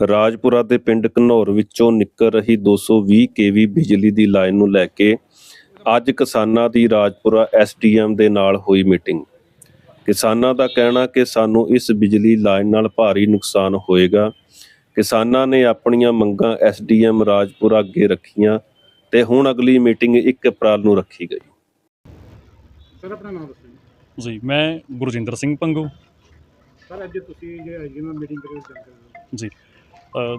ਰਾਜਪੁਰਾ ਦੇ ਪਿੰਡ ਘਨੌਰ ਵਿੱਚੋਂ ਨਿਕਲ ਰਹੀ 220 ਕੇਵੀ ਬਿਜਲੀ ਦੀ ਲਾਈਨ ਨੂੰ ਲੈ ਕੇ ਅੱਜ ਕਿਸਾਨਾਂ ਦੀ ਰਾਜਪੁਰਾ ਐਸਡੀਐਮ ਦੇ ਨਾਲ ਹੋਈ ਮੀਟਿੰਗ। ਕਿਸਾਨਾਂ ਦਾ ਕਹਿਣਾ ਕਿ ਸਾਨੂੰ ਇਸ ਬਿਜਲੀ ਲਾਈਨ ਨਾਲ ਭਾਰੀ ਨੁਕਸਾਨ ਹੋਏਗਾ। ਕਿਸਾਨਾਂ ਨੇ ਆਪਣੀਆਂ ਮੰਗਾਂ ਐਸਡੀਐਮ ਰਾਜਪੁਰਾ ਅੱਗੇ ਰੱਖੀਆਂ ਤੇ ਹੁਣ ਅਗਲੀ ਮੀਟਿੰਗ 1 ਅਪ੍ਰੈਲ ਨੂੰ ਰੱਖੀ ਗਈ। ਸਰ ਆਪਣਾ ਨਾਮ ਦੱਸੋ ਜੀ। ਜੀ ਮੈਂ ਗੁਰਜਿੰਦਰ ਸਿੰਘ ਪੰਗੂ। ਸਰ ਅੱਜ ਤੁਸੀਂ ਜੇ ਐਜੀਐਮ ਮੀਟਿੰਗ ਕਰੀ ਜਾਣਕਾਰੀ ਜੀ ਅ,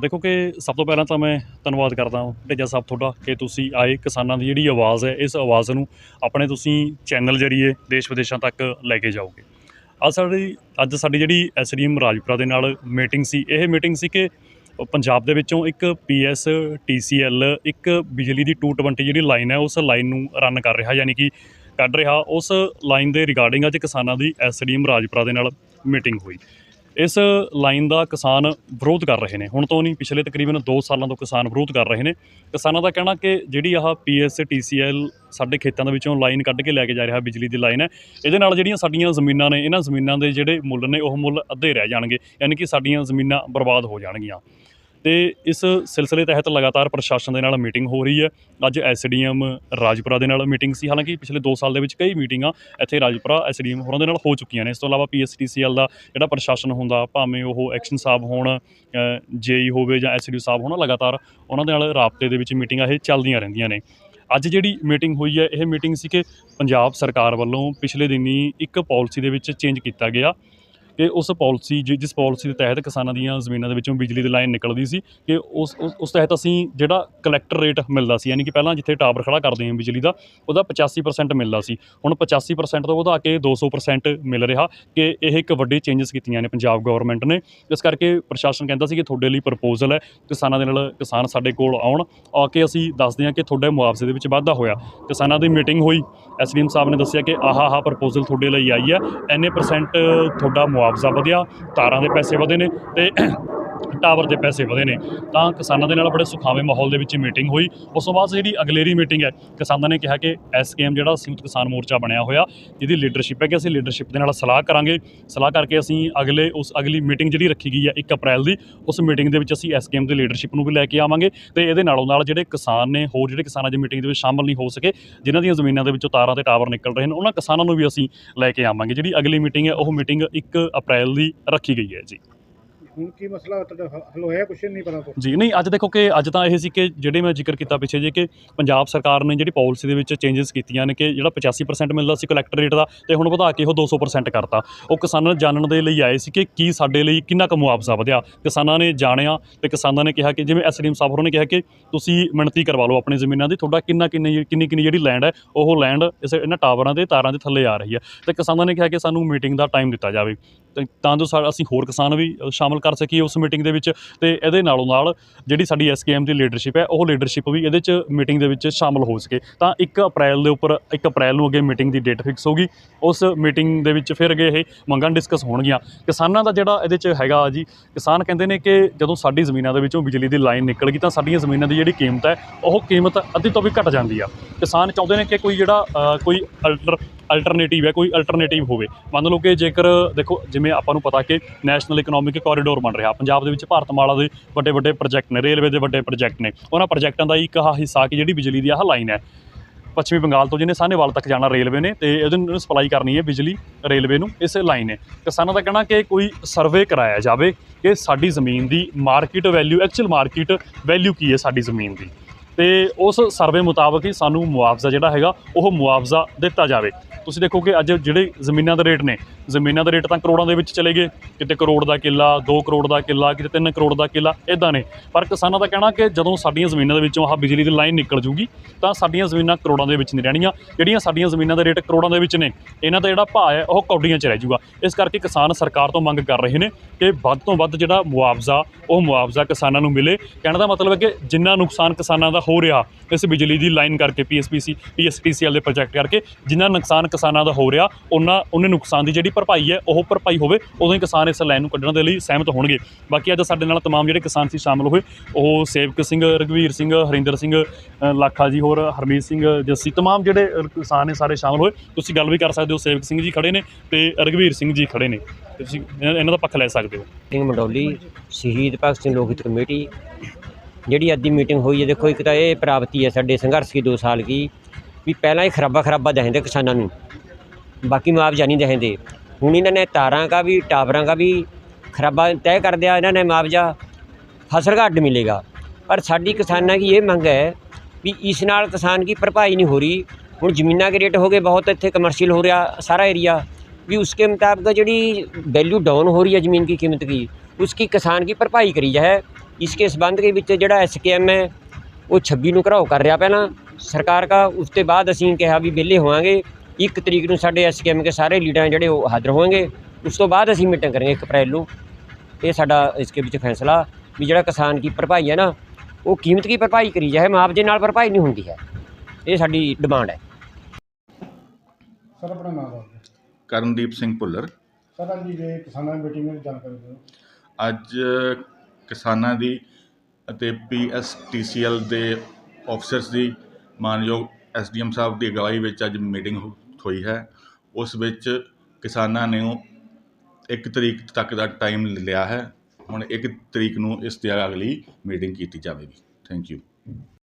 ਦੇਖੋ ਕਿ ਸਭ ਤੋਂ ਪਹਿਲਾਂ ਤਾਂ ਮੈਂ ਧੰਨਵਾਦ ਕਰਦਾ ਹਾਂ ਢੇਜਾ ਸਾਹਿਬ ਤੁਹਾਡਾ ਕਿ ਤੁਸੀਂ ਆਏ ਕਿਸਾਨਾਂ ਦੀ ਜਿਹੜੀ ਆਵਾਜ਼ ਹੈ, ਇਸ ਆਵਾਜ਼ ਨੂੰ ਆਪਣੇ ਤੁਸੀਂ ਚੈਨਲ ਜਰੀਏ ਦੇਸ਼ ਵਿਦੇਸ਼ਾਂ ਤੱਕ ਲੈ ਕੇ ਜਾਓਗੇ। ਅੱਜ ਸਾਡੀ ਅੱਜ ਸਾਡੀ ਜਿਹੜੀ ਐਸਡੀਐਮ ਰਾਜਪੁਰਾ ਦੇ ਨਾਲ ਮੀਟਿੰਗ ਸੀ, ਇਹ ਮੀਟਿੰਗ ਸੀ ਕਿ ਪੰਜਾਬ ਦੇ ਵਿੱਚੋਂ ਇੱਕ ਪੀਐਸ ਟੀਸੀਐਲ ਇੱਕ ਬਿਜਲੀ ਦੀ 220 ਜਿਹੜੀ ਲਾਈਨ ਹੈ, ਉਸ ਲਾਈਨ ਨੂੰ ਰਨ ਕਰ ਰਿਹਾ, ਯਾਨੀ ਕਿ ਕੱਢ ਰਿਹਾ। ਉਸ ਲਾਈਨ ਦੇ ਰਿਗਾਰਡਿੰਗ ਅੱਜ ਕਿਸਾਨਾਂ ਦੀ ਐਸਡੀਐਮ ਰਾਜਪੁਰਾ ਦੇ ਨਾਲ ਮੀਟਿੰਗ ਹੋਈ। ਇਸ ਲਾਈਨ ਦਾ ਕਿਸਾਨ ਵਿਰੋਧ ਕਰ ਰਹੇ ਨੇ। ਹੁਣ ਤੋਂ ਨਹੀਂ, ਪਿਛਲੇ ਤਕਰੀਬਨ 2 ਸਾਲਾਂ ਤੋਂ ਕਿਸਾਨ ਵਿਰੋਧ ਕਰ ਰਹੇ ਨੇ। ਕਿਸਾਨਾਂ ਦਾ ਕਹਿਣਾ ਕਿ ਜਿਹੜੀ ਆਹ ਪੀਐਸ ਟੀਸੀਐਲ ਸਾਡੇ ਖੇਤਾਂ ਦੇ ਵਿੱਚੋਂ ਲਾਈਨ ਕੱਢ ਕੇ ਲੈ ਕੇ ਜਾ ਰਿਹਾ ਬਿਜਲੀ ਦੀ ਲਾਈਨ ਹੈ, ਇਹਦੇ ਨਾਲ ਜਿਹੜੀਆਂ ਸਾਡੀਆਂ ਜ਼ਮੀਨਾਂ ਨੇ, ਇਹਨਾਂ ਜ਼ਮੀਨਾਂ ਦੇ ਜਿਹੜੇ ਮੁੱਲ ਨੇ, ਉਹ ਮੁੱਲ ਅੱਧੇ ਰਹਿ ਜਾਣਗੇ, ਯਾਨੀ ਕਿ ਸਾਡੀਆਂ ਜ਼ਮੀਨਾਂ ਬਰਬਾਦ ਹੋ ਜਾਣਗੀਆਂ। ਤੇ ਇਸ ਸਿਲਸਿਲੇ ਤਹਿਤ ਲਗਾਤਾਰ ਪ੍ਰਸ਼ਾਸਨ ਦੇ ਨਾਲ ਮੀਟਿੰਗ ਹੋ ਰਹੀ ਹੈ। ਅੱਜ ਐਸਡੀਐਮ ਰਾਜਪੁਰਾ ਦੇ ਨਾਲ ਮੀਟਿੰਗ ਸੀ। ਹਾਲਾਂਕਿ ਪਿਛਲੇ 2 ਸਾਲ ਦੇ ਵਿੱਚ ਕਈ ਮੀਟਿੰਗਾਂ ਇੱਥੇ ਰਾਜਪੁਰਾ ਐਸਡੀਐਮ ਹੋਰਾਂ ਦੇ ਨਾਲ ਹੋ ਚੁੱਕੀਆਂ ਨੇ। ਇਸ ਤੋਂ ਇਲਾਵਾ ਪੀਐਸਟੀਸੀਐਲ ਦਾ ਜਿਹੜਾ ਪ੍ਰਸ਼ਾਸਨ ਹੁੰਦਾ, ਭਾਵੇਂ ਉਹ ਐਕਸ਼ਨ ਸਾਹਿਬ ਹੋਣ ਜੇਈ ਹੋਵੇ ਜਾਂ ਐਸਡੀਓ ਸਾਹਿਬ ਹੋਣ, ਲਗਾਤਾਰ ਉਹਨਾਂ ਦੇ ਨਾਲ ਰਾਬਤੇ ਦੇ ਵਿੱਚ ਮੀਟਿੰਗਾਂ ਇਹ ਚੱਲਦੀਆਂ ਰਹਿੰਦੀਆਂ ਨੇ। ਅੱਜ ਜਿਹੜੀ ਮੀਟਿੰਗ ਹੋਈ ਹੈ, ਇਹ ਮੀਟਿੰਗ ਸੀ ਕਿ ਪੰਜਾਬ ਸਰਕਾਰ ਵੱਲੋਂ ਪਿਛਲੇ ਦਿਨੀ ਇੱਕ ਪਾਲਿਸੀ ਦੇ ਵਿੱਚ ਚੇਂਜ ਕੀਤਾ ਗਿਆ। ਕਿ ਉਸ ਪਾਲਿਸੀ ਜਿ- ਜਿਸ ਪਾਲਿਸੀ ਦੇ ਤਹਿਤ ਕਿਸਾਨਾਂ ਦੀਆਂ ਜ਼ਮੀਨਾਂ ਦੇ ਵਿੱਚੋਂ ਬਿਜਲੀ ਦੀ ਲਾਈਨ ਨਿਕਲਦੀ ਸੀ ਕਿ ਉਸ, ਉਸ- ਤਹਿਤ ਅਸੀਂ ਜਿਹੜਾ ਕਲੈਕਟਰ ਰੇਟ ਮਿਲਦਾ ਸੀ, ਯਾਨੀ ਕਿ ਪਹਿਲਾਂ ਜਿੱਥੇ ਟਾਵਰ ਖੜਾ ਕਰਦੇ ਹਾਂ ਬਿਜਲੀ ਦਾ, ਉਹਦਾ 85% ਮਿਲਦਾ ਸੀ। ਹੁਣ 85% ਤੋਂ ਵਧਾ ਕੇ 200% ਮਿਲ ਰਿਹਾ ਕਿ ਇਹ ਇੱਕ ਵੱਡੇ ਚੇਂਜਸ ਕੀਤੀਆਂ ਨੇ ਪੰਜਾਬ ਗਵਰਨਮੈਂਟ ਨੇ। ਇਸ ਕਰਕੇ ਪ੍ਰਸ਼ਾਸਨ ਕਹਿੰਦਾ ਸੀ ਕਿ ਤੁਹਾਡੇ ਲਈ ਪ੍ਰਪੋਜ਼ਲ ਹੈ, ਕਿਸਾਨਾਂ ਦੇ ਨਾਲ ਕਿਸਾਨ ਸਾਡੇ ਕੋਲ ਆਉਣ, ਆ ਕੇ ਅਸੀਂ ਦੱਸਦੇ ਹਾਂ ਕਿ ਤੁਹਾਡੇ ਮੁਆਵਜ਼ੇ ਦੇ ਵਿੱਚ ਵਾਧਾ ਹੋਇਆ। ਕਿਸਾਨਾਂ ਦੀ ਮੀਟਿੰਗ ਹੋਈ। ਐਸਡੀਐਮ ਸਾਹਿਬ ਨੇ ਦੱਸਿਆ ਕਿ ਆਹ ਆਹ ਪ੍ਰਪੋਜ਼ਲ ਤੁਹਾਡੇ ਲਈ ਆਈ ਹੈ, ਇੰਨੇ ਪਰਸੈਂਟ ਤੁਹਾਡਾ ਮੁਆਵਜ਼ਾ ਵਧਿਆ ਤਾਰਾਂ ਦੇ ਪੈਸੇ ਵਧੇ ਨੇ ਤੇ ਟਾਵਰ ਦੇ ਪੈਸੇ ਵਧੇ ਨੇ, ਤਾਂ ਕਿਸਾਨਾਂ ਦੇ ਨਾਲ ਬੜੇ ਸੁਖਾਵੇਂ ਮਾਹੌਲ ਦੇ ਵਿੱਚ ਮੀਟਿੰਗ ਹੋਈ। ਉਸ ਤੋਂ ਬਾਅਦ ਜਿਹੜੀ ਅਗਲੇਰੀ ਮੀਟਿੰਗ ਹੈ, ਕਿਸਾਨਾਂ ਨੇ ਕਿਹਾ ਕਿ ਐਸਕੇਐਮ ਜਿਹੜਾ ਸੰਯੁਕਤ ਕਿਸਾਨ ਮੋਰਚਾ ਬਣਿਆ ਹੋਇਆ ਜਿਹਦੀ ਲੀਡਰਸ਼ਿਪ ਹੈ ਕਿ ਅਸੀਂ ਲੀਡਰਸ਼ਿਪ ਦੇ ਨਾਲ ਸਲਾਹ ਕਰਾਂਗੇ। ਸਲਾਹ ਕਰਕੇ ਅਸੀਂ ਅਗਲੇ, ਉਸ ਅਗਲੀ ਮੀਟਿੰਗ ਜਿਹੜੀ ਰੱਖੀ ਗਈ ਹੈ 1 ਅਪ੍ਰੈਲ ਦੀ, ਉਸ ਮੀਟਿੰਗ ਦੇ ਵਿੱਚ ਅਸੀਂ ਐਸਕੇਐਮ ਦੀ ਲੀਡਰਸ਼ਿਪ ਨੂੰ ਵੀ ਲੈ ਕੇ ਆਵਾਂਗੇ ਤੇ ਇਹਦੇ ਨਾਲੋਂ ਨਾਲ ਜਿਹੜੇ ਕਿਸਾਨ ਨੇ, ਹੋਰ ਜਿਹੜੇ ਕਿਸਾਨਾਂ ਦੀ ਮੀਟਿੰਗ ਦੇ ਵਿੱਚ ਸ਼ਾਮਲ ਨਹੀਂ ਹੋ ਸਕੇ, ਜਿਨ੍ਹਾਂ ਦੀਆਂ ਜ਼ਮੀਨਾਂ ਦੇ ਵਿੱਚੋਂ ਤਾਰਾਂ ਤੇ ਟਾਵਰ ਨਿਕਲ ਰਹੇ ਨੇ, ਉਹਨਾਂ ਕਿਸਾਨਾਂ ਨੂੰ ਵੀ ਅਸੀਂ ਲੈ ਕੇ ਆਵਾਂਗੇ। ਜਿਹੜੀ ਅਗਲੀ ਮੀਟਿੰਗ ਹੈ, ਉਹ ਮੀਟਿੰਗ 1 ਅਪ੍ਰੈਲ ਦੀ ਰੱਖੀ ਗਈ ਹੈ ਜੀ। ਹੁਣ ਕੀ ਮਸਲਾ ਤੁਹਾਡਾ? ਹੱਲ ਹੋਇਆ ਕੁਛ? ਨਹੀਂ ਪਤਾ ਤੋਂ ਜੀ, ਨਹੀਂ, ਅੱਜ ਦੇਖੋ ਕਿ ਅੱਜ ਤਾਂ ਇਹ ਸੀ ਕਿ ਜਿਹੜੇ ਮੈਂ ਜ਼ਿਕਰ ਕੀਤਾ ਪਿੱਛੇ ਜੇ ਕਿ ਪੰਜਾਬ ਸਰਕਾਰ ਨੇ ਜਿਹੜੀ ਪਾਲਿਸੀ ਦੇ ਵਿੱਚ ਚੇਂਜਸ ਕੀਤੀਆਂ ਨੇ ਕਿ ਜਿਹੜਾ 85% ਮਿਲਦਾ ਸੀ ਕਲੈਕਟਰ ਰੇਟ ਦਾ ਤੇ ਹੁਣ ਵਧਾ ਕੇ ਉਹ 200% ਕਰਤਾ। ਉਹ ਕਿਸਾਨਾਂ ਜਾਣਨ ਦੇ ਲਈ ਆਏ ਸੀ ਕਿ ਕੀ ਸਾਡੇ ਲਈ ਕਿੰਨਾ ਕੁ ਮੁਆਵਜ਼ਾ ਵਧਿਆ। ਕਿਸਾਨਾਂ ਨੇ ਜਾਣਿਆ ਤੇ ਕਿਸਾਨਾਂ ਨੇ ਕਿਹਾ ਕਿ ਜਿਵੇਂ ਐਸਡੀਐਮ ਸਾਹਿਬ ਹੋਰਾਂ ਨੇ ਕਿਹਾ ਕਿ ਤੁਸੀਂ ਮਿਣਤੀ ਕਰਵਾ ਲਓ ਆਪਣੀ ਜ਼ਮੀਨਾਂ ਦੀ, ਤੁਹਾਡਾ ਕਿੰਨਾ ਕਿੰਨੀ ਕਿੰਨੀ ਕਿੰਨੀ ਜਿਹੜੀ ਲੈਂਡ ਹੈ, ਉਹ ਲੈਂਡ ਇਸ ਇਹਨਾਂ ਟਾਵਰਾਂ ਦੇ ਤਾਰਾਂ ਦੇ ਥੱਲੇ ਆ ਰਹੀ ਹੈ। ਤੇ ਕਿਸਾਨਾਂ ਨੇ ਕਿਹਾ ਕਿ ਸਾਨੂੰ ਮੀਟਿੰਗ ਦਾ ਟਾਈਮ ਦਿੱਤਾ ਜਾਵੇ। ਤੇ ਤਾਂ ਜੋ ਸਾ- ਅਸੀਂ ਹੋਰ ਕਿਸਾਨ ਵੀ ਸ਼ਾਮਲ ਕਰ ਸਕੀਏ ਉਸ ਮੀਟਿੰਗ ਦੇ ਵਿੱਚ ਤੇ ਇਹਦੇ ਨਾਲੋਂ ਨਾਲ ਜਿਹੜੀ ਸਾਡੀ ਐਸਕੇਐਮ ਦੀ ਲੀਡਰਸ਼ਿਪ ਹੈ, ਉਹ ਲੀਡਰਸ਼ਿਪ ਵੀ ਇਹਦੇ 'ਚ ਮੀਟਿੰਗ ਦੇ ਵਿੱਚ ਸ਼ਾਮਲ ਹੋ ਸਕੇ। ਤਾਂ 1 ਅਪ੍ਰੈਲ ਦੇ ਉੱਪਰ 1 ਅਪ੍ਰੈਲ ਨੂੰ ਅੱਗੇ ਮੀਟਿੰਗ ਦੀ ਡੇਟ ਫਿਕਸ ਹੋਗੀ ਉਸ ਮੀਟਿੰਗ ਦੇ ਵਿੱਚ ਫਿਰ ਅੱਗੇ ਇਹ ਮੰਗਾਂ ਡਿਸਕਸ ਹੋਣਗੀਆਂ। ਕਿਸਾਨਾਂ ਦਾ ਜਿਹੜਾ ਇਹਦੇ 'ਚ ਹੈਗਾ ਜੀ, ਕਿਸਾਨ ਕਹਿੰਦੇ ਨੇ ਕਿ ਜਦੋਂ ਸਾਡੀ ਜ਼ਮੀਨਾਂ ਦੇ ਵਿੱਚੋਂ ਬਿਜਲੀ ਦੀ ਲਾਈਨ ਨਿਕਲ ਗਈ ਤਾਂ ਸਾਡੀਆਂ ਜ਼ਮੀਨਾਂ ਦੀ ਜਿਹੜੀ ਕੀਮਤ ਹੈ, ਉਹ ਕੀਮਤ ਅੱਧੀ ਤੋਂ ਵੀ ਘਟ ਜਾਂਦੀ ਆ। ਕਿਸਾਨ ਚਾਹੁੰਦੇ ਨੇ ਕਿ ਕੋਈ ਜਿਹੜਾ ਕੋਈ ਅਲਟਰ ਅਲਟਰਨੇਟਿਵ ਹੈ, ਕੋਈ ਅਲਟਰਨੇਟਿਵ ਹੋਵੇ। ਮੰਨ ਲਓ ਕਿ ਜੇਕਰ, ਦੇਖੋ, ਜਿਵੇਂ ਆਪਾਂ ਨੂੰ ਪਤਾ ਕਿ ਨੈਸ਼ਨਲ ਇਕਨੋਮਿਕ ਕੋਰੀਡੋਰ ਬਣ ਰਿਹਾ। ਪੰਜਾਬ ਦੇ ਵਿੱਚ ਭਾਰਤਮਾਲਾ ਦੇ ਵੱਡੇ ਵੱਡੇ ਪ੍ਰੋਜੈਕਟ ਨੇ ਰੇਲਵੇ ਦੇ ਵੱਡੇ ਪ੍ਰੋਜੈਕਟ ਨੇ। ਉਹਨਾਂ ਪ੍ਰੋਜੈਕਟਾਂ ਦਾ ਇੱਕ ਆਹ ਹਿੱਸਾ ਕਿ ਜਿਹੜੀ ਬਿਜਲੀ ਦੀ ਆਹ ਲਾਈਨ ਹੈ। ਪੱਛਮੀ ਬੰਗਾਲ ਤੋਂ ਜਿਹਨੇ ਸਾਹਨੇਵਾਲ ਤੱਕ ਜਾਣਾ ਰੇਲਵੇ ਨੇ ਤੇ ਇਹਦੇ ਨੂੰ ਸਪਲਾਈ ਕਰਨੀ ਹੈ ਬਿਜਲੀ ਰੇਲਵੇ ਨੂੰ, ਇਸ ਲਾਈਨ ਨੇ। ਕਿਸਾਨਾਂ ਦਾ ਕਹਿਣਾ ਕਿ ਕੋਈ ਸਰਵੇ ਕਰਾਇਆ ਜਾਵੇ ਕਿ ਸਾਡੀ ਜ਼ਮੀਨ ਦੀ market value actual market value ਕੀ ਹੈ ਸਾਡੀ ਜ਼ਮੀਨ ਦੀ। ਤੇ ਉਸ ਸਰਵੇ ਮੁਤਾਬਕ ਹੀ ਸਾਨੂੰ ਮੁਆਵਜ਼ਾ ਜਿਹੜਾ ਹੈਗਾ, ਉਹ ਮੁਆਵਜ਼ਾ ਦਿੱਤਾ ਜਾਵੇ। ਤੁਸੀਂ ਦੇਖੋ ਕਿ ਅੱਜ ਜਿਹੜੇ ਜ਼ਮੀਨਾਂ ਦੇ ਰੇਟ ਨੇ, ਜ਼ਮੀਨਾਂ ਦੇ ਰੇਟ ਤਾਂ ਕਰੋੜਾਂ ਦੇ ਵਿੱਚ ਚਲੇ ਗਏ। ਕਿਤੇ ਕਰੋੜ ਦਾ ਕਿੱਲਾ 2 ਕਰੋੜ ਦਾ ਕਿੱਲਾ, ਕਿਤੇ 3 ਕਰੋੜ ਦਾ ਕਿੱਲਾ ਇਦਾਂ ਨੇ। ਪਰ ਕਿਸਾਨਾਂ ਦਾ ਕਹਿਣਾ ਕਿ ਜਦੋਂ ਸਾਡੀਆਂ ਜ਼ਮੀਨਾਂ ਦੇ ਵਿੱਚੋਂ ਆਹ ਬਿਜਲੀ ਦੀ ਲਾਈਨ ਨਿਕਲ ਜੂਗੀ, ਤਾਂ ਸਾਡੀਆਂ ਜ਼ਮੀਨਾਂ ਕਰੋੜਾਂ ਦੇ ਵਿੱਚ ਨਹੀਂ ਰਹਿਣੀਆਂ। ਜਿਹੜੀਆਂ ਸਾਡੀਆਂ ਜ਼ਮੀਨਾਂ ਦੇ ਰੇਟ ਕਰੋੜਾਂ ਦੇ ਵਿੱਚ ਨੇ, ਇਹਨਾਂ ਦਾ ਜਿਹੜਾ ਭਾਅ ਹੈ, ਉਹ ਕੌਡੀਆਂ 'ਚ ਰਹਿ ਜੂਗਾ। ਇਸ ਕਰਕੇ ਕਿਸਾਨ ਸਰਕਾਰ ਤੋਂ ਮੰਗ ਕਰ ਰਹੇ ਨੇ ਕਿ ਵੱਧ ਤੋਂ ਵੱਧ ਜਿਹੜਾ ਮੁਆਵਜ਼ਾ, ਉਹ ਮੁਆਵਜ਼ਾ ਕਿਸਾਨਾਂ ਨੂੰ ਮਿਲੇ। ਕਹਿਣ ਦਾ ਮਤਲਬ ਹੈ ਕਿ ਜਿੰਨਾ ਨੁਕਸਾਨ ਕਿਸਾਨਾਂ ਦਾ ਹੋ ਰਿਹਾ ਇਸ ਬਿਜਲੀ ਦੀ ਲਾਈਨ ਕਰਕੇ ਪੀਐਸਪੀਸੀ ਪੀਐਸਟੀਸੀਐਲ ਦੇ ਪ੍ਰੋਜੈਕਟ ਕਰਕੇ, ਜਿੰਨਾ ਨੁਕਸਾਨ ਕਿਸਾਨਾਂ ਦਾ ਹੋ ਰਿਹਾ ਉਹਨਾਂ ਉਹਨੇ ਨੁਕਸਾਨ ਦੀ ਜਿਹੜੀ ਭਰਪਾਈ ਹੈ, ਉਹ ਭਰਪਾਈ ਹੋਵੇ, ਉਦੋਂ ਹੀ ਕਿਸਾਨ ਇਸ ਲਾਈਨ ਨੂੰ ਕੱਢਣ ਦੇ ਲਈ ਸਹਿਮਤ ਹੋਣਗੇ। ਬਾਕੀ ਅੱਜ ਸਾਡੇ ਨਾਲ ਤਮਾਮ ਜਿਹੜੇ ਕਿਸਾਨ ਸੀ ਸ਼ਾਮਲ ਹੋਏ, ਉਹ ਸੇਵਕ ਸਿੰਘ ਰਗਵੀਰ ਸਿੰਘ, ਹਰਿੰਦਰ ਸਿੰਘ ਲਾਖਾ ਜੀ ਹੋਰ, ਹਰਮੀਤ ਸਿੰਘ, ਜੱਸੀ, ਤਮਾਮ ਜਿਹੜੇ ਕਿਸਾਨ ਨੇ ਸਾਰੇ ਸ਼ਾਮਲ ਹੋਏ, ਤੁਸੀਂ ਗੱਲ ਵੀ ਕਰ ਸਕਦੇ ਹੋ, ਸੇਵਕ ਸਿੰਘ ਜੀ ਖੜੇ ਨੇ ਤੇ ਰਗਵੀਰ ਸਿੰਘ ਜੀ ਖੜੇ ਨੇ। ਤੁਸੀਂ ਇਹਨਾਂ ਦਾ ਪੱਖ ਲੈ ਸਕਦੇ ਹੋ। ਸਿੰਘ ਮੰਡੌਲੀ, ਸ਼ਹੀਦ ਭਗਤ ਸਿੰਘ ਲੋਕਹਿਤ ਕਮੇਟੀ ਜਿਹੜੀ ਅੱਜ ਦੀ ਮੀਟਿੰਗ ਹੋਈ ਹੈ ਦੇਖੋ ਇੱਕ ਤਾਂ ਇਹ ਪ੍ਰਾਪਤੀ ਹੈ ਸਾਡੇ ਸੰਘਰਸ਼ ਦੀ 2 ਸਾਲ ਕੀ ਵੀ ਪਹਿਲਾਂ ਹੀ ਖਰਾਬਾ ਖਰਾਬਾ ਦਹਿੰਦੇ ਕਿਸਾਨਾਂ ਨੂੰ ਬਾਕੀ ਮੁਆਵਜ਼ਾ ਨਹੀਂ ਦਹਿੰਦੇ ਹੁਣ ਇਹਨਾਂ ਨੇ ਤਾਰਾਂ ਦਾ ਵੀ ਟਾਵਰਾਂ ਦਾ ਵੀ ਖਰਾਬਾ ਤੈਅ ਕਰ ਦਿਆ ਇਹਨਾਂ ਨੇ ਮੁਆਵਜ਼ਾ ਫਸਲ ਘੱਟ ਮਿਲੇਗਾ ਪਰ ਸਾਡੀ ਕਿਸਾਨਾਂ ਦੀ ਇਹ ਮੰਗ ਹੈ ਵੀ ਇਸ ਨਾਲ ਕਿਸਾਨ ਦੀ ਭਰਪਾਈ ਨਹੀਂ ਹੋ ਰਹੀ ਹੁਣ ਜ਼ਮੀਨਾਂ ਦੇ ਰੇਟ ਹੋ ਗਏ ਬਹੁਤ ਇੱਥੇ ਕਮਰਸ਼ੀਅਲ ਹੋ ਰਿਹਾ ਸਾਰਾ ਏਰੀਆ भी उसके मुताबिक ਜਿਹੜੀ वैल्यू डाउन हो रही है ज़मीन की कीमत की उसकी किसान की भरपाई करी जाए इसके संबंध ਦੇ ਵਿੱਚ ਜਿਹੜਾ ਐਸਕੇਐਮ ਹੈ ਉਹ 26 ਨੂੰ ਘਰਾਓ ਕਰ ਰਿਹਾ ਪਹਿਲਾਂ ਸਰਕਾਰ ਦਾ ਉਸ ਤੋਂ ਬਾਅਦ ਅਸੀਂ ਕਿਹਾ ਵੀ ਵਿਹਲੇ ਹੋਵਾਂਗੇ 1 ਤਰੀਕ ਨੂੰ ਸਾਡੇ ਐਸਕੇਐਮ ਦੇ ਸਾਰੇ ਲੀਡਰ ਜਿਹੜੇ ਉਹ ਹਾਜ਼ਰ ਹੋਣਗੇ ਉਸ ਤੋਂ ਬਾਅਦ ਅਸੀਂ ਮੀਟਿੰਗ ਕਰਾਂਗੇ 1 ਅਪ੍ਰੈਲ ਨੂੰ ਇਹ ਸਾਡਾ ਇਸਕੇ ਵਿੱਚ ਫੈਸਲਾ ਵੀ ਜਿਹੜਾ ਕਿਸਾਨ ਦੀ ਭਰਪਾਈ ਹੈ ਨਾ ਉਹ ਕੀਮਤ ਦੀ ਭਰਪਾਈ ਕਰੀ ਜਾਏ ਮੁਆਵਜ਼ੇ ਨਾਲ ਭਰਪਾਈ ਨਹੀਂ ਹੁੰਦੀ ਹੈ ਇਹ ਸਾਡੀ ਡਿਮਾਂਡ ਹੈ ਸਰ ਆਪਣਾ ਨਾਮ ਦੱਸੋ ਕਰਨਦੀਪ ਸਿੰਘ ਭੁੱਲਰ ਸਰ ਅੱਜ ਦੀ ਜੇ ਕਿਸਾਨਾਂ ਦੀ ਮੀਟਿੰਗ ਦੀ ਜਾਣਕਾਰੀ ਦਿਓ ਅੱਜ ਕਿਸਾਨਾਂ ਦੀ ਅਤੇ ਪੀਐਸਟੀਸੀਐਲ ਦੇ ਆਫਿਸਰਸ ਦੀ ਮਾਨਯੋਗ ਐਸਡੀਐਮ ਸਾਹਿਬ ਦੀ ਅਗਵਾਈ ਵਿੱਚ ਅੱਜ ਮੀਟਿੰਗ ਹੋ- ਹੋਈ ਹੈ। ਉਸ ਵਿੱਚ ਕਿਸਾਨਾਂ ਨੇ ਇੱਕ ਤਰੀਕ ਤੱਕ ਦਾ ਟਾਈਮ ਲਿਆ ਹੈ। ਹੁਣ ਇੱਕ ਤਰੀਕ ਨੂੰ ਇਸ ਦੀ ਅਗਲੀ ਮੀਟਿੰਗ ਕੀਤੀ ਜਾਵੇਗੀ। Thank you.